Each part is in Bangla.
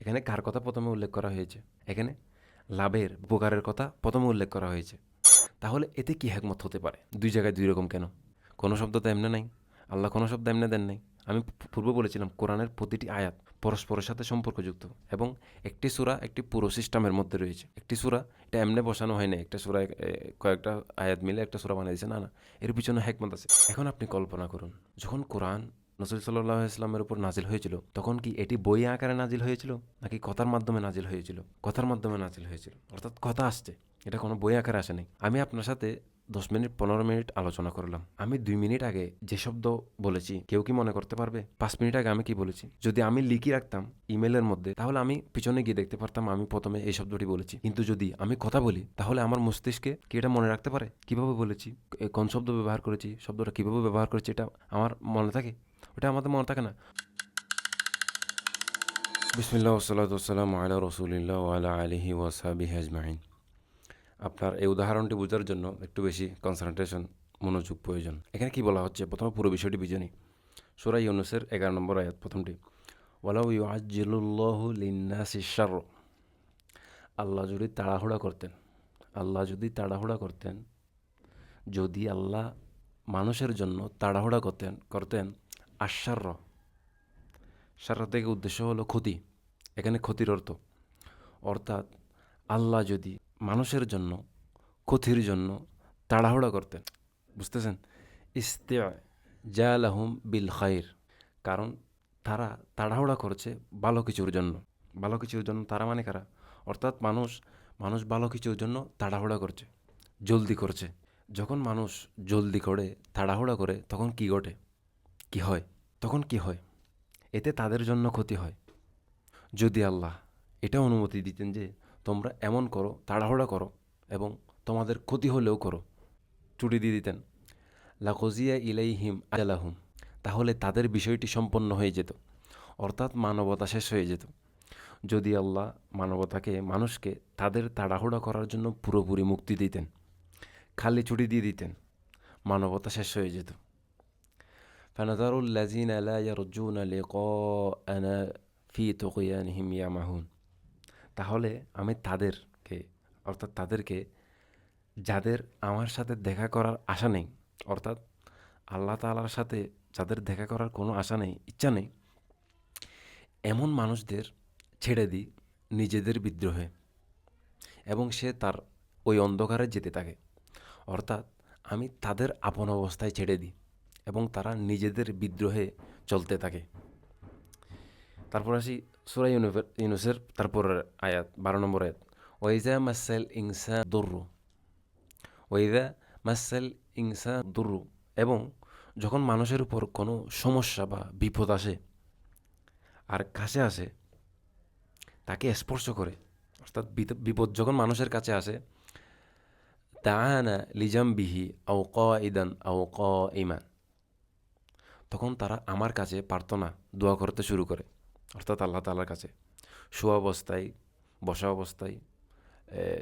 এখানে কার কথা প্রথমে উল্লেখ করা হয়েছে? এখানে লাভের, উপকারের কথা প্রথমে উল্লেখ করা হয়েছে। তাহলে এতে কি হ্যাকমত হতে পারে? দুই জায়গায় দুই রকম কেন? কোনো শব্দ তো এমনি নাই। আল্লাহ কোনো শব্দ এমনি দেন নাই। আমি পূর্বে বলেছিলাম, কোরআনের প্রতিটি আয়াত পরস্পরের সাথে সম্পর্কযুক্ত এবং একটি সুরা একটি পুরো সিস্টেমের মধ্যে রয়েছে। একটি সুরা, এটা এমনি বসানো হয় না একটা সুরা কয়েকটা আয়াত মিলে একটা সুরা বানিয়ে দিয়েছে। না না, এর পিছনে হ্যাকমত আছে। এখন আপনি কল্পনা করুন, যখন কোরআন নসরুল সাল্লাহ ইসলামের উপর নাজিল হয়েছিল। তখন কি এটি বই আকারে নাজিল হয়েছিল? নাকি কথার মাধ্যমে নাজিল হয়েছিল? কথার মাধ্যমে নাজিল হয়েছিল। অর্থাৎ কথা আসছে। এটা কোনো বই আকারে আসেনি আমি আপনার সাথে দশ মিনিট, পনেরো মিনিট আলোচনা করলাম। আমি দুই মিনিট আগে যে শব্দ বলেছি, কেউ কি মনে করতে পারবে? পাঁচ মিনিট আগে আমি কি বলেছি? যদি আমি লিখি রাখতাম ইমেলের মধ্যে, তাহলে আমি পিছনে গিয়ে দেখতে পারতাম আমি প্রথমে এই শব্দটি বলেছি। কিন্তু যদি আমি কথা বলি, তাহলে আমার মস্তিষ্কে কি এটা মনে রাখতে পারে? কীভাবে বলেছি? কোন শব্দ ব্যবহার করেছি? শব্দটা কীভাবে ব্যবহার করেছি? এটা আমার মনে থাকে? ওটা আমাদের মনে থাকে না। বিসমিল্লা ওসালাত ওসালাম আলা রসুলিল্লাহ ওয়ালা আলিহি ওয়াসাবিহি আজমাইন। আপনার এই উদাহরণটি বোঝার জন্য একটু বেশি কনসেন্ট্রেশন মনোযোগ প্রয়োজন। এখানে কি বলা হচ্ছে? প্রথমে পুরো বিষয়টি বুঝে সুরাই ইউনুসের এগারো নম্বর আয়াত প্রথমটি, ওয়ালাউ ইউআজ্জিলুল্লাহু লিন্নাসি শার আল্লাহ যদি তাড়াহুড়া করতেন, আল্লাহ যদি তাড়াহুড়া করতেন, যদি আল্লাহ মানুষের জন্য তাড়াহুড়া করতেন করতেন আশ্বার্য সারা থেকে উদ্দেশ্য হলো ক্ষতি। এখানে ক্ষতির অর্থ। অর্থাৎ আল্লাহ যদি মানুষের জন্য, ক্ষতির জন্য তাড়াহুড়া করতেন, বুঝতেছেন? ইস্তে আহম বিল খাইর। কারণ তারা তাড়াহুড়া করছে ভালো কিছুর জন্য। ভালো কিছুর জন্য তারা মানে কারা? অর্থাৎ মানুষ মানুষ ভালো কিছুর জন্য তাড়াহুড়া করছে, জলদি করছে। যখন মানুষ জলদি করে, তাড়াহুড়া করে, তখন কি ঘটে? কি হয়? তখন কি হয়? এতে তাদের জন্য ক্ষতি হয়। যদি আল্লাহ এটা অনুমতি দিতেন যে তোমরা এমন করো, তাড়াহুড়া করো এবং তোমাদের ক্ষতি হলেও করো ছুটি দিয়ে দিতেন। লাখজিয়া ইলাইহিম আলাহুম তাহলে তাদের বিষয়টি সম্পন্ন হয়ে যেত। অর্থাৎ মানবতা শেষ হয়ে যেত। যদি আল্লাহ মানবতাকে, মানুষকে তাদের তাড়াহুড়া করার জন্য পুরোপুরি মুক্তি দিতেন, খালি ছুটি দিয়ে দিতেন, মানবতা শেষ হয়ে যেত। فنذر الذين لا يرجون لقاءنا في طغيانهم يعمهون তাহলে আমি তাদেরকে অর্থাৎ তাদেরকে যাদের আমার সাথে দেখা করার আশা নেই অর্থাৎ আল্লাহ তালার সাথে যাদের দেখা করার কোনো আশা নেই ইচ্ছা নেই এমন মানুষদের ছেড়ে দিই নিজেদের বিদ্রোহে এবং সে তার ওই অন্ধকারে যেতে থাকে অর্থাৎ আমি তাদের আপন অবস্থায় ছেড়ে দিই এবং তারা নিজেদের বিদ্রোহে চলতে থাকে। তারপর আসি সুরাই ইউনুসের তারপরের আয়াত, বারো নম্বর আয়াত। ওয়াইজা মাসাল ইংসা দুর্রু। ওয়াইদা মাসাল ইংসা দুর্রু। এবং যখন মানুষের উপর কোনো সমস্যা বা বিপদ আসে আর কাছে আসে, তাকে স্পর্শ করে, অর্থাৎ বিপদ যখন মানুষের কাছে আসে দানা লিজাম্বিহি আও ক ইদান আও ক ইমান তখন তারা আমার কাছে প্রার্থনা, দোয়া করতে শুরু করে। অর্থাৎ আল্লাহ তালার কাছে। শোয়া অবস্থায়, বসা অবস্থায়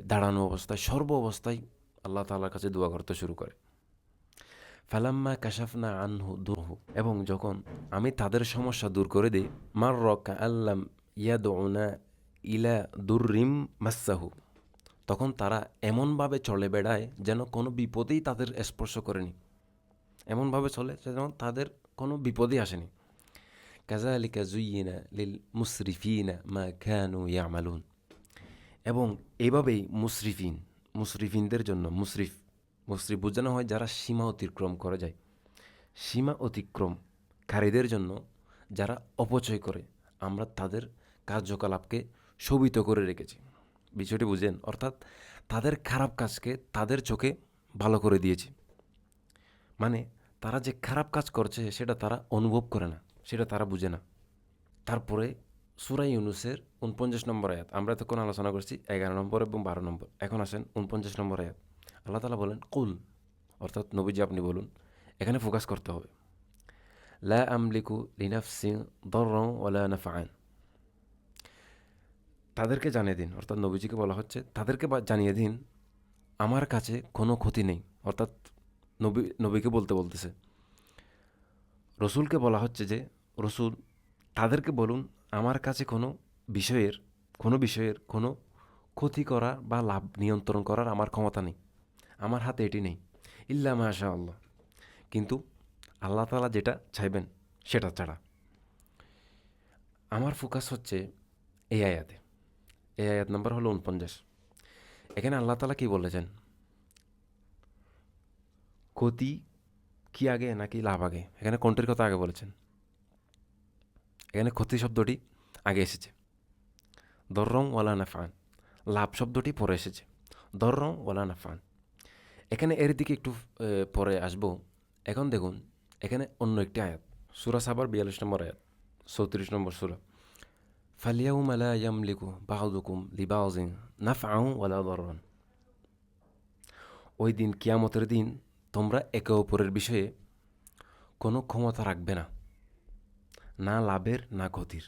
দাঁড়ানো অবস্থায়, সর্ব অবস্থায় আল্লাহ তালার কাছে দোয়া করতে শুরু করে। ফালাম্মা কাশাফনা আনহু দুরহু। এবং যখন আমি তাদের সমস্যা দূর করে দিই মার রকা আল্লাম ইয়াদনা ইলা দুর্রিম মাসাহু। তখন তারা এমনভাবে চলে বেড়ায় যেন কোনো বিপদেই তাদের স্পর্শ করেনি। এমনভাবে চলে যেন তাদের কোনো বিপদই আসেনি। কাজালিকা জুইনা লিল মুসরিফিনা মা খানু ইয়ামালুন। এবং এভাবেই মুসরিফিন, মুসরিফিনদের জন্য মুসরিফ মুসরিফ বোঝানো হয় যারা সীমা অতিক্রম করে যায়। সীমা অতিক্রমকারীদের জন্য যারা অপচয় করে, আমরা তাদের কার্যকলাপকে শোভিত করে রেখেছি। বিষয়টি বুঝেন, অর্থাৎ তাদের খারাপ কাজকে তাদের চোখে ভালো করে দিয়েছি। মানে তারা যে খারাপ কাজ করছে সেটা তারা অনুভব করে না, সেটা তারা বুঝে না। তারপরে সুরাই ইউনুসের উনপঞ্চাশ নম্বর আয়াত, আমরা এতক্ষণ আলোচনা করছি এগারো নম্বর এবং বারো নম্বর, এখন আসেন উনপঞ্চাশ নম্বর আয়াত। আল্লাহ তালা বলেন, কুল অর্থাৎ নবীজি আপনি বলুন, এখানে ফোকাস করতে হবে। লা আমলিকু লিনাফসি দরং ওলা নাফান তাদেরকে জানিয়ে দিন, অর্থাৎ নবীজিকে বলা হচ্ছে, তাদেরকে জানিয়ে দিন, আমার কাছে কোনো ক্ষতি নেই। অর্থাৎ নবী, নবীকে বলতে বলতেছে। রসুলকে বলা হচ্ছে যে, রসুল, তাদেরকে বলুন, আমার কাছে কোনো বিষয়ের কোনো বিষয়ের কোনো ক্ষতি করা বা লাভ নিয়ন্ত্রণ করার আমার ক্ষমতা নেই। আমার হাতে এটি নেই। ইল্লা মাশা আল্লাহ কিন্তু আল্লাহ তালা যেটা চাইবেন, সেটা ছাড়া। আমার ফোকাস হচ্ছে এই আয়াতে। এই আয়াত নাম্বার হলো উনপঞ্চাশ এখানে আল্লাহ তালা কি বলেছেন? ক্ষতি কি আগে নাকি লাভ আগে? এখানে কোনটির কথা আগে বলেছেন? এখানে ক্ষতি শব্দটি আগে এসেছে। দর্রং ওয়ালা নাফান লাভ শব্দটি পরে এসেছে। দর্রং ওয়ালা নাফান এখানে এর দিকে একটু পরে আসব। এখন দেখুন, এখানে অন্য একটি আয়াত। সুরা সাবার বিয়াল্লিশ নম্বর আয়াত, চৌত্রিশ নম্বর সুরা। ফালিয়াউ আলা ইয়ামলিকু বাউদুকুম লিবাউজিন নাফআউ ওয়ালা দররান। ওই দিন, কিয়ামতের দিন তোমরা একে অপরের বিষয়ে কোনো ক্ষমতা রাখবে না না লাভের, না ক্ষতির।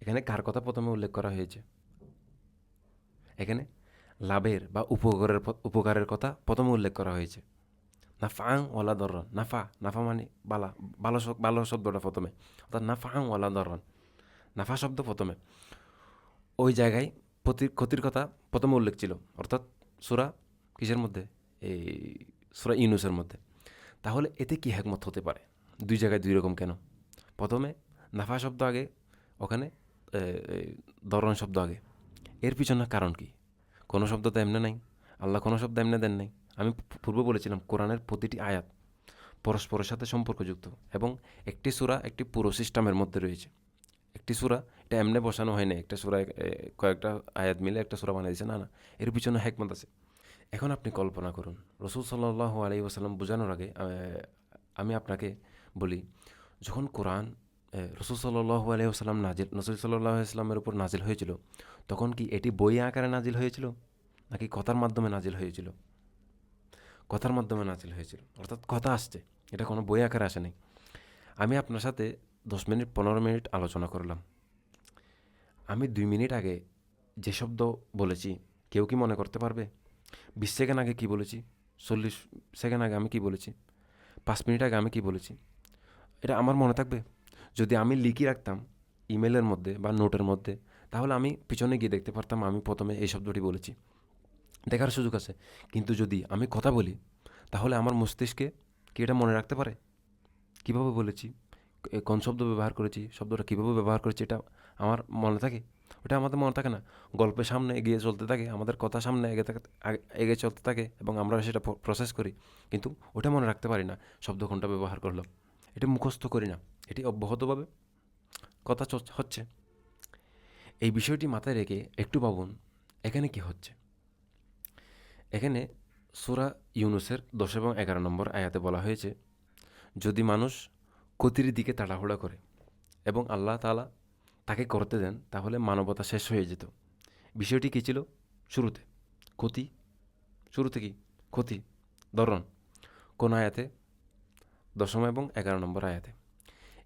এখানে কার কথা প্রথমে উল্লেখ করা হয়েছে? এখানে লাভের বা উপকারের উপকারের কথা প্রথমে উল্লেখ করা হয়েছে। না নাফাং ওয়ালা দরন নাফা নাফা মানে বালা ভালো ভালো শব্দটা প্রথমে। অর্থাৎ নাফাং ওয়ালা দরন নাফা শব্দ প্রথমে। ওই জায়গায় ক্ষতির কথা প্রথমে উল্লেখ ছিল। অর্থাৎ সুরা কিসের মধ্যে? এই সুরা ইউনুসের মধ্যে। তাহলে এতে কি হ্যাকমত হতে পারে? দুই জায়গায় দুই রকম কেন? প্রথমে নাফা শব্দ আগে ওখানে এ, শব্দ আগে। এর পিছনে কারণ কি? কোনো শব্দ তো এমনি নাই। আল্লাহ কোনো শব্দ এমনি দেন নাই। আমি পূর্বে বলেছিলাম কোরআনের প্রতিটি আয়াত পরস্পরের সাথে সম্পর্কযুক্ত এবং একটি সূরা একটি পুরো সিস্টেমের মধ্যে রয়েছে। একটি সূরা এটা এমনি বসানো হয় না একটা সূরা কয়েকটা আয়াত মিলে একটা সূরা বানিয়ে দিয়েছে। না না এর পিছনে হ্যাকমত আছে। এখন আপনি কল্পনা করুন, রসুল সাল্লাহ আলী ওসাল্লাম বোঝানোর আগে আমি আপনাকে বলি, যখন কোরআন রসুল সাল্লাহ আলী ওসাল্লাম নাজিল, রসুল সাল্লাহ ইসলামের উপর নাজিল হয়েছিল, তখন কি এটি বই আকারে নাজিল হয়েছিল? নাকি কথার মাধ্যমে নাজিল হয়েছিল? কথার মাধ্যমে নাজিল হয়েছিল, অর্থাৎ কথা আসছে, এটা কোনো বই আকারে আসেনি আমি আপনার সাথে দশ মিনিট, পনেরো মিনিট আলোচনা করলাম। আমি দুই মিনিট আগে যে শব্দ বলেছি, কেউ কি মনে করতে পারবে? বিশ সেকেন্ড আগে কী বলেছি? চল্লিশ সেকেন্ড আগে আমি কি বলেছি? পাঁচ মিনিট আগে আমি কি বলেছি? এটা আমার মনে থাকবে? যদি আমি লিখি রাখতাম ইমেলের মধ্যে বা নোটের মধ্যে, তাহলে আমি পিছনে গিয়ে দেখতে পারতাম আমি প্রথমে এই শব্দটি বলেছি। দেখার সুযোগ আছে। কিন্তু যদি আমি কথা বলি, তাহলে আমার মস্তিষ্কে কি এটা মনে রাখতে পারে? কীভাবে বলেছি? কোন শব্দ ব্যবহার করেছি? শব্দটা কীভাবে ব্যবহার করেছি? এটা আমার মনে থাকে? ওটা আমাদের মনে থাকে না। গল্পের সামনে এগিয়ে চলতে থাকে, আমাদের কথা সামনে এগিয়ে থাকে এগিয়ে চলতে থাকে এবং আমরা সেটা প্রসেস করি। কিন্তু ওটা মনে রাখতে পারি না শব্দ কোনটা ব্যবহার করলাম। এটি মুখস্থ করি না, এটি অব্যাহতভাবে কথা হচ্ছে। এই বিষয়টি মাথায় রেখে একটু ভাবুন, এখানে কি হচ্ছে? এখানে সুরা ইউনুসের দশ এবং এগারো নম্বর আয়াতে বলা হয়েছে, যদি মানুষ ক্ষতির দিকে তাড়াহুড়া করে এবং আল্লাহ তাআলা তাকে করতে দেন, তাহলে মানবতা শেষ হয়ে যেত। বিষয়টি কী ছিল? শুরুতে। ক্ষতি? শুরুতে কি? ক্ষতি। ধরন, কোন আয়াতে? দশম এবং এগারো নম্বর আয়াতে।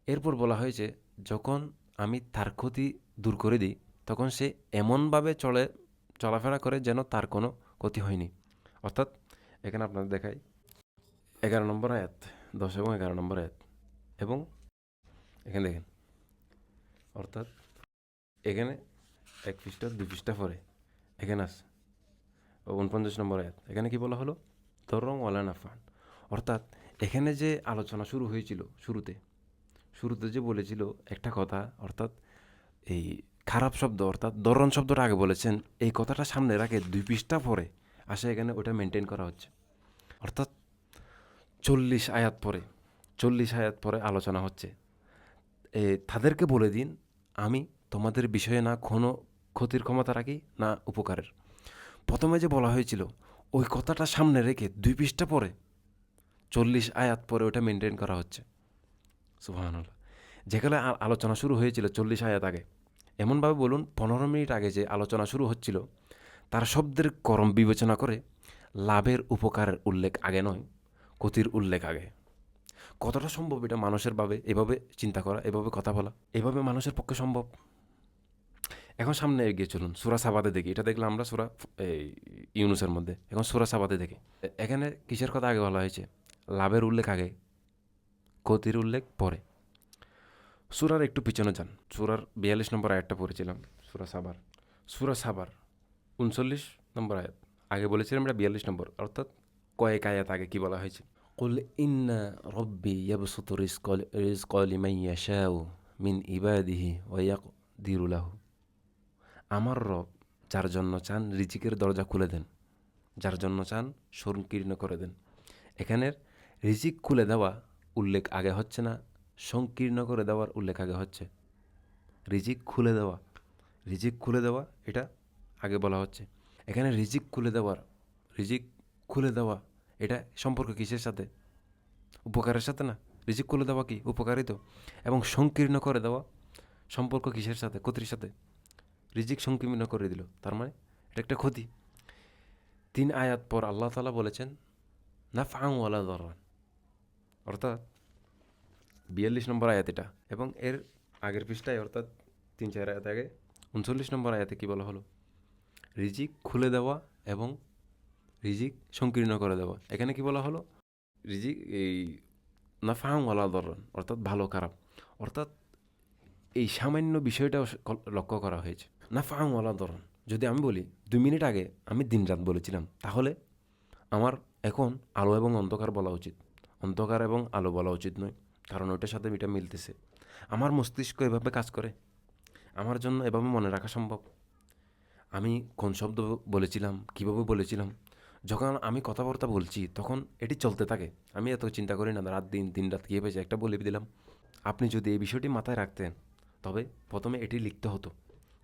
এরপর বলা হয়েছে যখন আমি তার ক্ষতি দূর করে দিই, তখন সে এমনভাবে চলে, চলাফেরা করে যেন তার কোনো ক্ষতি হয়নি। অর্থাৎ, এখানে আপনাদের দেখাই, এগারো নম্বর আয়াত, দশ এবং এগারো নম্বর আয়াত। এবং এখানে দেখেন অর্থাৎ এখানে এক পৃষ্ঠা, দুই পৃষ্ঠা পরে। এখানে আছে। উনপঞ্চাশ নম্বর আয়াত। এখানে কি বলা হলো? তরং ওয়ালানা ফান অর্থাৎ এখানে যে আলোচনা শুরু হয়েছিল শুরুতে শুরুতে যে বলেছিল একটা কথা, অর্থাৎ এই খারাপ শব্দ, অর্থাৎ দরন শব্দটা আগে বলেছেন, এই কথাটা সামনে রাখে দুই পৃষ্ঠা পরে আসে এখানে ওটা মেনটেন করা হচ্ছে। অর্থাৎ চল্লিশ আয়াত পরে, চল্লিশ আয়াত পরে আলোচনা হচ্ছে। তাদেরকে বলে দিন, আমি তোমাদের বিষয়ে না কোনো ক্ষতির ক্ষমতা রাখি, না উপকারের। প্রথমে যে বলা হয়েছিল, ওই কথাটা সামনে রেখে দুই পৃষ্ঠা পরে চল্লিশ আয়াত পরে ওটা মেনটেন করা হচ্ছে। সুবহানাল্লাহ। যেখানে আলোচনা শুরু হয়েছিল চল্লিশ আয়াত আগে। এমনভাবে বলুন, পনেরো মিনিট আগে যে আলোচনা শুরু হচ্ছিল, তার শব্দের করম বিবেচনা করে লাভের উপকারের উল্লেখ আগে নয়, ক্ষতির উল্লেখ আগে। কতটা সম্ভব এটা মানুষের ভাবে এভাবে চিন্তা করা, এভাবে কথা বলা, এভাবে মানুষের পক্ষে সম্ভব? এখন সামনে এগিয়ে চলুন, সুরা সাবাদে দেখি। এটা দেখলাম আমরা সুরা, এই ইউনুসের মধ্যে। এখন সুরা সাবাদে দেখি। এখানে কিসের কথা আগে বলা হয়েছে? লাভের উল্লেখ আগে, ক্ষতির উল্লেখ পরে। সুরার একটু পিছনে যান। সুরার বিয়াল্লিশ নম্বর আয়াতটা পড়েছিলাম, সুরা সাবার। সুরা সাবার, উনচল্লিশ নম্বর আয়াত। আগে বলেছিলাম এটা বিয়াল্লিশ নম্বর, অর্থাৎ কয়েক আয়াত আগে কী বলা হয়েছে? কুল ইন্না রব্বি ইয়াবসুত রিজক রিজক লিমান ইয়াশাউ মিন ইবাদিহি ওয়াক দিরুলাহু আমার রব, যার জন্য চান রিজিকের দরজা খুলে দেন, যার জন্য চান সংকীর্ণ করে দেন। এখানের রিজিক খুলে দেওয়া উল্লেখ আগে হচ্ছে না, সংকীর্ণ করে দেওয়ার উল্লেখ আগে হচ্ছে। রিজিক খুলে দেওয়া, রিজিক খুলে দেওয়া এটা আগে বলা হচ্ছে। এখানে রিজিক খুলে দেওয়ার, রিজিক খুলে দেওয়া এটা সম্পর্ক কিসের সাথে? উপকারের সাথে না? রিজিক খুলে দেওয়া কি? উপকারই তো। এবং সংকীর্ণ করে দেওয়া সম্পর্ক কিসের সাথে? ক্ষতির সাথে। রিজিক সংকীর্ণ করে দিল। তার মানে এটা একটা ক্ষতি। তিন আয়াত পর আল্লাহ তালা বলেছেন না ফাংওয়ালা দরান। অর্থাৎ বিয়াল্লিশ নম্বর আয়াত এটা। এবং এর আগের পৃষ্ঠায় অর্থাৎ তিন চার আয়াত আগে, উনচল্লিশ নম্বর আয়াতে কী বলা হলো? রিজিক খুলে দেওয়া এবং রিজিক সংকীর্ণ করে দেওয়া এখানে কি বলা হলো? রিজিক এই নাফাহাংওয়ালা দরন অর্থাৎ ভালো খারাপ। অর্থাৎ এই সামান্য বিষয়টাও লক্ষ্য করা হয়েছে। নাফাহাংওয়ালা দরন যদি আমি বলি, দুই মিনিট আগে আমি দিনরাত বলেছিলাম, তাহলে আমার এখন আলো এবং অন্ধকার বলা উচিত। অন্ধকার এবং আলো বলা উচিত নয়, কারণ ওইটার সাথে এটা মিলতেছে। আমার মস্তিষ্ক এভাবে কাজ করে। আমার জন্য এভাবে মনে রাখা সম্ভব। আমি কোন শব্দ বলেছিলাম, কীভাবে বলেছিলাম যখন আমি কথাবার্তা বলছি, তখন এটি চলতে থাকে। আমি এত চিন্তা করি না, রাত দিন দিন রাত গিয়ে হয়েছে একটা বলে দিলাম। আপনি যদি এই বিষয়টি মাথায় রাখতেন, তবে প্রথমে এটি লিখতে হতো।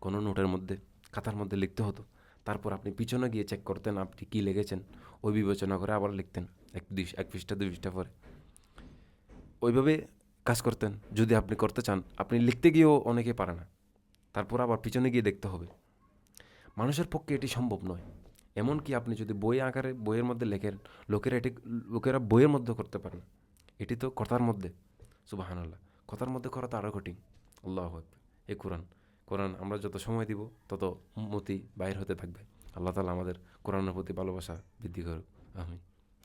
কোনো নোটের মধ্যে, খাতার মধ্যে লিখতে হতো। তারপর আপনি পিছনে গিয়ে চেক করতেন আপনি কী লিখেছেন। ওই বিবেচনা করে আবার লিখতেন, এক দুই, এক পৃষ্ঠা, দুই পৃষ্ঠা পরে। ওইভাবে কাজ করতেন। যদি আপনি করতে চান, আপনি লিখতে গিয়েও অনেকে পারে না। তারপর আবার পিছনে গিয়ে দেখতে হবে। মানুষের পক্ষে এটি সম্ভব নয়। এমনকি আপনি যদি বই আকারে, বইয়ের মধ্যে লেখেন, লোকেরা এটি, লোকেরা বইয়ের মধ্যে করতে পারে না এটি তো কথার মধ্যে। সুবাহানাল্লাহ। কথার মধ্যে করা তো আরও কঠিন। আল্লাহ এ কোরআন। কোরআন আমরা যত সময় দিব, তত মতি বাইর হতে থাকবে। আল্লাহ তালা আমাদের কোরআনের প্রতি ভালোবাসা বৃদ্ধি করুক। আমি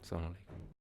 আসসালামু আলাইকুম।